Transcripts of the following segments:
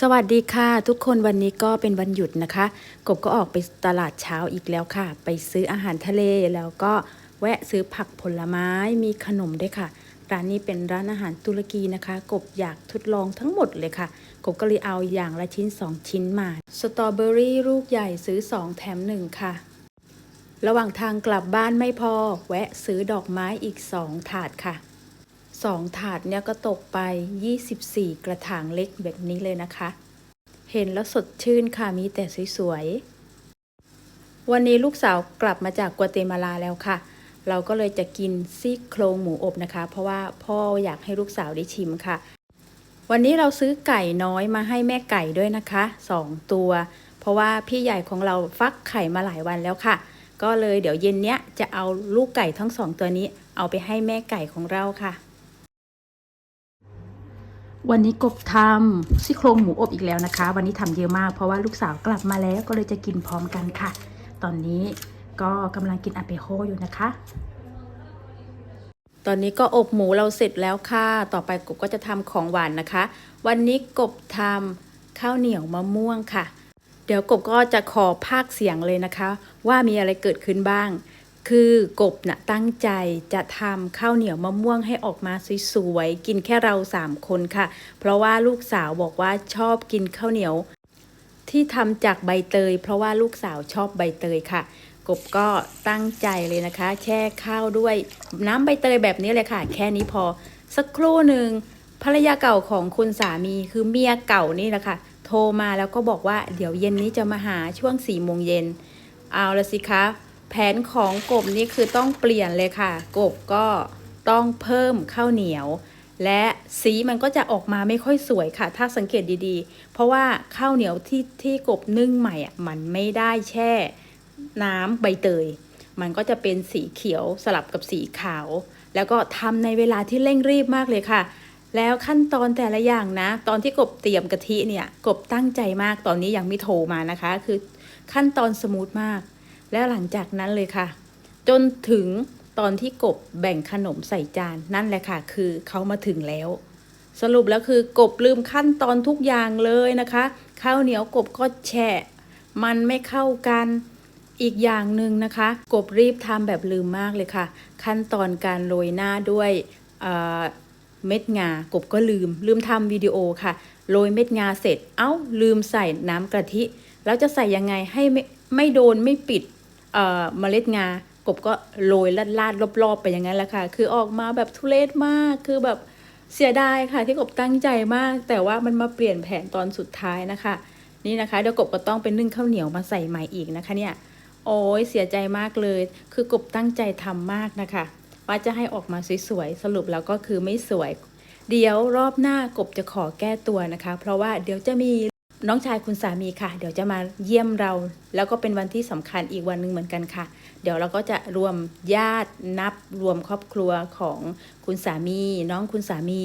สวัสดีค่ะ ทุกคนวันนี้ก็เป็นวันหยุดนะคะ กบก็ออกไปตลาดเช้าอีกแล้วค่ะ ไปซื้ออาหารทะเลแล้วก็แวะซื้อผักผลไม้มีขนมด้วยค่ะ ร้านนี้เป็นร้านอาหารตุรกีนะคะ กบอยากทดลองทั้งหมดเลยค่ะ กบก็เลยเอาอย่างละชิ้น 2 ชิ้นมา สตรอเบอรี่ลูกใหญ่ซื้อ 2 แถม 1 ค่ะ ระหว่างทางกลับบ้านไม่พอ แวะซื้อดอกไม้อีก 2 ถาดค่ะ สองถาดเนี่ยก็ตกไป 24 กระถางเล็กแบบนี้เลยนะคะ เห็นแล้วสดชื่นค่ะมีแต่สวยๆ วันนี้ลูกสาวกลับมาจากกัวเตมาลาแล้วค่ะ เราก็เลยจะกินซี่โครงหมูอบนะคะ เพราะว่าพ่ออยากให้ลูกสาวได้ชิมค่ะ วันนี้เราซื้อไก่น้อยมาให้แม่ไก่ด้วยนะคะสองตัว เพราะว่าพี่ใหญ่ของเราฟักไข่มาหลายวันแล้วค่ะก็เลยเดี๋ยวเย็นเนี้ยจะเอาลูกไก่ทั้งสองตัวนี้เอาไปให้แม่ไก่ของเราค่ะ วันนี้กบทำซี่โครงหมูอบอีกแล้วนะคะ วันนี้ทำเยอะมากเพราะว่าลูกสาวกลับมาแล้วก็เลยจะกินพร้อมกันค่ะ ตอนนี้ก็กำลังกินอาเปโฮอยู่นะคะ ตอนนี้ก็อบหมูเราเสร็จแล้วค่ะ ต่อไปกบก็จะทำของหวานนะคะ วันนี้กบทำข้าวเหนียวมะม่วงค่ะ เดี๋ยวกบก็จะขอภาคเสียงเลยนะคะ ว่ามีอะไรเกิดขึ้นบ้าง คือกบนะ่ะตั้งใจจะทำข้าวเหนียวมะม่วงให้ออกมาสวยๆ กินแค่เราสามคนค่ะ เพราะว่าลูกสาวบอกว่าชอบกินข้าวเหนียว ที่ทำจากใบเตย เพราะว่าลูกสาวชอบใบเตยค่ะ กบก็ตั้งใจเลยนะคะ แช่ข้าวด้วยน้ำใบเตยแบบนี้เลยค่ะ แค่นี้พอ สักครู่หนึ่งภรรยาเก่าของคุณสามีคือเมียเก่านี่แหละค่ะ โทรมาแล้วก็บอกว่าเดี๋ยวเย็นนี้จะมาหาช่วงสี่โมงเย็น เอาละสิคะ แผนของกบนี่คือต้องเปลี่ยนเลยค่ะ กบก็ต้องเพิ่มข้าวเหนียว และสีมันก็จะออกมาไม่ค่อยสวยค่ะ ถ้าสังเกตดีๆ เพราะว่าข้าวเหนียวที่ที่กบนึ่งใหม่อะมันไม่ได้แช่ น้ำใบเตย มันก็จะเป็นสีเขียวสลับกับสีขาว แล้วก็ทำในเวลาที่เร่งรีบมากเลยค่ะแล้วขั้นตอนแต่ละอย่างนะ ตอนที่กบเตรียมกะทิเนี่ย กบตั้งใจมากตอนนี้ยังไม่โทรมานะคะ คือขั้นตอนสมูทมาก แล้วหลังจากนั้นเลยค่ะ จนถึงตอนที่กบแบ่งขนมใส่จานนั่นแหละค่ะ คือเขามาถึงแล้ว สรุปแล้วคือกบลืมขั้นตอนทุกอย่างเลยนะคะข้าวเหนียวกบก็แฉะ มันไม่เข้ากันอีกอย่างหนึ่งนะคะ กบรีบทำแบบลืมมากเลยค่ะ ขั้นตอนการโรยหน้าด้วยเเม็ดงากบก็ลืม ลืมทำวิดีโอค่ะโรยเม็ดงาเสร็จ เอ้าลืมใส่น้ำกะทิ แล้วจะใส่ยังไงให้ไม่ไม่โดนไม่ปิด เมล็ดงากบก็โรยลาดๆรอบๆ ไปอย่างนั้นแหละค่ะ คือออกมาแบบทุเรศมาก คือแบบเสียดายค่ะที่กบตั้งใจมาก แต่ว่ามันมาเปลี่ยนแผนตอนสุดท้ายนะคะ นี่นะคะเดี๋ยวกบก็ต้องเป็นนึ่งข้าวเหนียวมาใส่ใหม่อีกนะคะเนี่ย โอ้ยเสียใจมากเลย คือกบตั้งใจทำมากนะคะ ว่าจะให้ออกมาสวยๆ สรุปแล้วก็คือไม่สวย เดี๋ยวรอบหน้ากบจะขอแก้ตัวนะคะ เพราะว่าเดี๋ยวจะมี น้องชายคุณสามีค่ะ เดี๋ยวจะมาเยี่ยมเรา แล้วก็เป็นวันที่สำคัญอีกวันหนึ่งเหมือนกันค่ะ เดี๋ยวเราก็จะรวมญาตินับรวมครอบครัวของคุณสามี น้องคุณสามี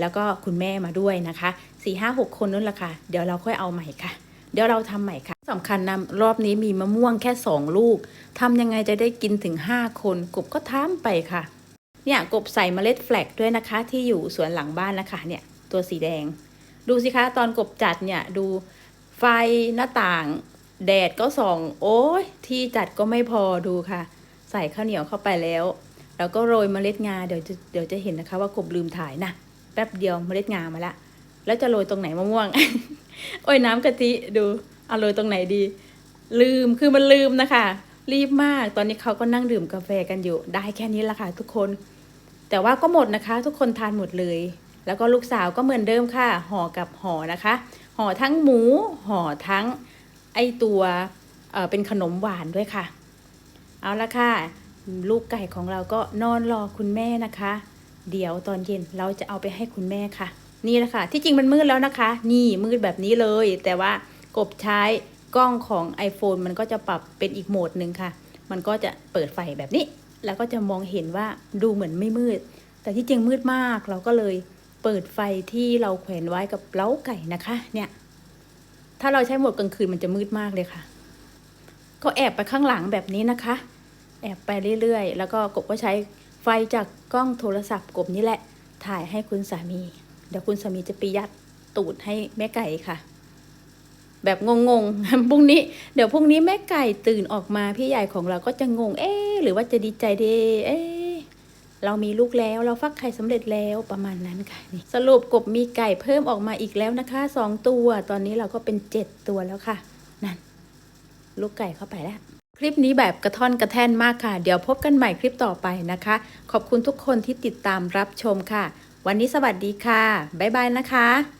แล้วก็คุณแม่มาด้วยนะคะสี่ห้าหกคนนั่นแหละค่ะ เดี๋ยวเราค่อยเอาใหม่ค่ะ เดี๋ยวเราทำใหม่ค่ะสำคัญนะรอบนี้มีมะม่วงแค่สองลูกทำยังไงจะได้กินถึงห้าคน กบก็ทำไปค่ะ เนี่ยกบใส่เมล็ดแฟลกด้วยนะคะ ที่อยู่สวนหลังบ้านนะคะเนี่ยตัวสีแดง ดูสิคะตอนกบจัดเนี่ยดูไฟหน้าต่าง แดดก็ส่อง โอ้ยที่จัดก็ไม่พอดูค่ะ ใส่ข้าวเหนียวเข้าไปแล้ว แล้วก็โรยเมล็ดงาเดี๋ยวจะเดี๋ยวจะเห็นนะคะว่ากบลืมถ่ายนะแป๊บเดียวเมล็ดงามาละ แล้วจะโรยตรงไหนมะม่วง โอ้ยน้ำกะทิดูเอาโรยตรงไหนดี ลืมคือมันลืมนะคะรีบมากตอนนี้เขาก็นั่งดื่มกาแฟกันอยู่ ได้แค่นี้ละค่ะทุกคน แต่ว่าก็หมดนะคะ ทุกคนทานหมดเลย แล้วก็ลูกสาวก็เหมือนเดิมค่ะห่อกับห่อนะคะ ห่อทั้งหมูห่อทั้งไอตัวเเป็นขนมหวานด้วยค่ะ เอาละค่ะ ลูกไก่ของเราก็นอนรอคุณแม่นะคะ เดี๋ยวตอนเย็นเราจะเอาไปให้คุณแม่ค่ะ นี่แหละค่ะ ที่จริงมันมืดแล้วนะคะ นี่มืดแบบนี้เลย แต่ว่ากบใช้กล้องของ iPhone มันก็จะปรับเป็นอีกโหมดหนึ่งค่ะ มันก็จะเปิดไฟแบบนี้ แล้วก็จะมองเห็นว่าดูเหมือนไม่มืด แต่ที่จริงมืดมากเราก็เลย เปิดไฟที่เราแขวนไว้กับเล้าไก่นะคะ เนี่ย ถ้าเราใช้หมดกลางคืนมันจะมืดมากเลยค่ะ ก็แอบไปข้างหลังแบบนี้นะคะ แอบไปเรื่อยๆ แล้วก็กบก็ใช้ไฟจากกล้องโทรศัพท์กบนี่แหละ ถ่ายให้คุณสามี เดี๋ยวคุณสามีจะไปยัดตูดให้แม่ไก่ค่ะ แบบงงๆพรุ่งนี้ เดี๋ยวพรุ่งนี้แม่ไก่ตื่นออกมาพี่ใหญ่ของเราก็จะงง เอ๊หรือว่าจะดีใจดีเอ๊ เรามีลูกแล้วเราฟักไข่สำเร็จแล้วประมาณนั้นค่ะนี่สรุปกบมีไก่เพิ่มออกมาอีกแล้วนะคะสองตัว ตอนนี้เราก็เป็นเจ็ดตัวแล้วค่ะ นั่น ลูกไก่เข้าไปแล้ว คลิปนี้แบบกระท่อนกระแท่นมากค่ะ เดี๋ยวพบกันใหม่คลิปต่อไปนะคะ ขอบคุณทุกคนที่ติดตามรับชมค่ะ วันนี้สวัสดีค่ะ บ๊ายบายนะคะ